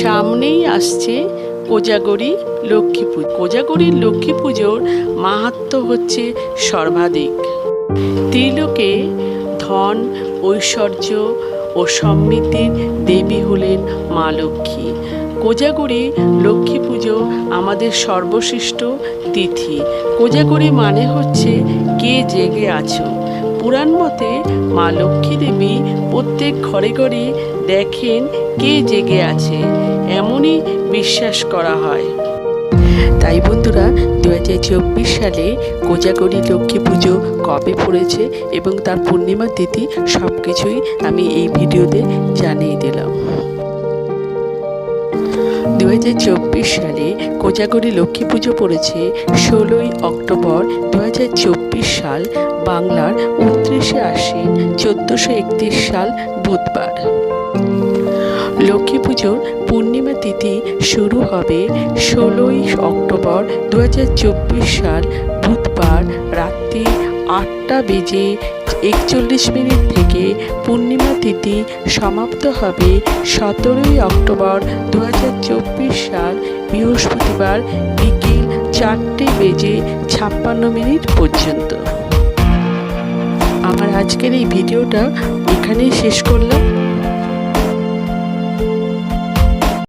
সামনেই আসছে কোজাগরি লক্ষ্মী পুজো। কোজাগরির লক্ষ্মী পুজোর মাহাত্ম হচ্ছে সর্বাধিক। ত্রিলোকে ধন, ঐশ্বর্য ও সমৃদ্ধির দেবী হলেন মা লক্ষ্মী। কোজাগরি লক্ষ্মী পুজো আমাদের সর্বশ্রেষ্ঠ তিথি। কোজাগরি মানে হচ্ছে কে জেগে আছো। পুরাণ মতে মা লক্ষ্মী দেবী প্রত্যেক ঘরে ঘরে দেখেন কে জেগে আছে, এমনই বিশ্বাস করা হয়। তাই বন্ধুরা দু হাজার চব্বিশ সালে কোজাগরি লক্ষ্মী পুজো কবে পড়েছে এবং তার পূর্ণিমা তিথি সব কিছুই আমি এই ভিডিওতে জানিয়ে দিলাম। দু হাজার চব্বিশ সালে কোজাগরি লক্ষ্মী পুজো পড়েছে ষোলোই অক্টোবর দু হাজার চব্বিশ সাল, বাংলার উনত্রিশে আশ্বিন, চোদ্দোশো একত্রিশ সাল বুধবার। লক্ষ্মী পুজোর পূর্ণিমা তিথি শুরু হবে ষোলোই অক্টোবর দু হাজার চব্বিশ সাল বুধবার রাত্রি আটটা বেজে একচল্লিশ মিনিট থেকে পূর্ণিমা তিথি সমাপ্ত হবে সতেরোই অক্টোবর দু হাজার চব্বিশ সাল বৃহস্পতিবার বিকেল চারটে বেজে ছাপ্পান্ন মিনিট পর্যন্ত। আমার আজকের এই ভিডিওটা এখানেই শেষ করলাম।